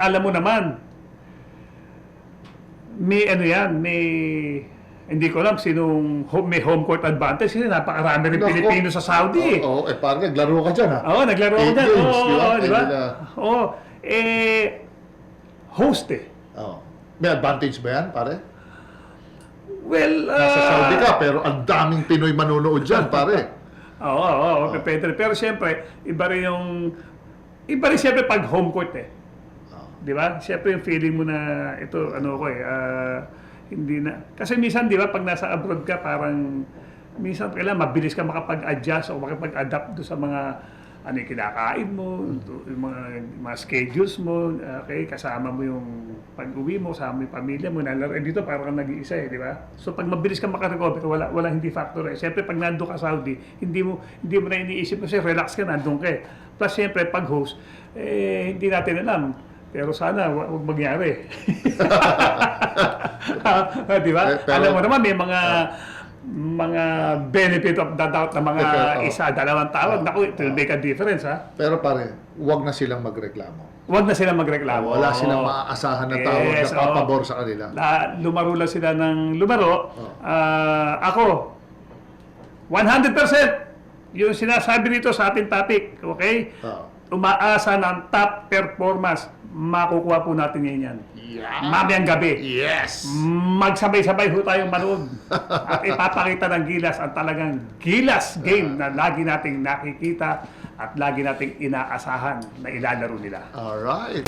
alam mo naman, may ano yan, may hindi ko alam sinong home, may home court advantage kasi napakarami rin Nako. Pilipino sa Saudi. eh. Oo, oh, eh parang naglaro ka dyan ha. Oo, naglaro ako Eight dyan. games, Oo, di ba? oo, di ba? Ayun na. Oo. Eh, host eh. Oo. May advantage ba yan, pare? Well, Nasa ah, Saudi ka, pero ang daming Pinoy manonood dyan, pare. Oo, oo, oo, Pedro. Pero siyempre, iba rin yung... Iba rin siyempre pag home court eh. Di ba? Siyempre yung feeling mo na ito, ano ko eh, ah, hindi na... Kasi minsan, di ba, pag nasa abroad ka, parang minsan kailangan mabilis ka makapag-adjust o makapag-adapt do sa mga ano yung kinakain mo, do- yung mga, mga schedules mo, okay, kasama mo yung pag-uwi mo, kasama mo yung pamilya mo, nalaro. Eh, dito parang nag-iisa eh, di ba? So pag mabilis ka makarecover, wala, wala hindi factor eh. Siyempre pag nandun ka Saudi, hindi mo, hindi mo na iniisip kasi relax ka, nandun ka eh. Plus siyempre pag host, eh, hindi natin alam. Pero sana wa- huwag mangyari. di ba? Pero- Alam mo naman, may mga mga benefit of the doubt na mga oh. isa, dalawang tawag. Naku, it will make a difference, ha? Pero pare, huwag na silang magreklamo. Huwag na sila magreklamo. Wala silang maaasahan na tawag Yes, na papabor oo. sa kanila. Na, lumaro lang sila ng lumaro. Oo. Ah, ako, 100% yung sinasabi dito sa ating topic, okay? Oo. Umaasa ng top performance, makukuha po natin ngayon yan. Yeah. Mamayang gabi. Yes! Magsabay-sabay ho tayong manood at ipapakita ng gilas ang talagang gilas game na lagi nating nakikita at lagi nating inaasahan na ilalaro nila. Alright.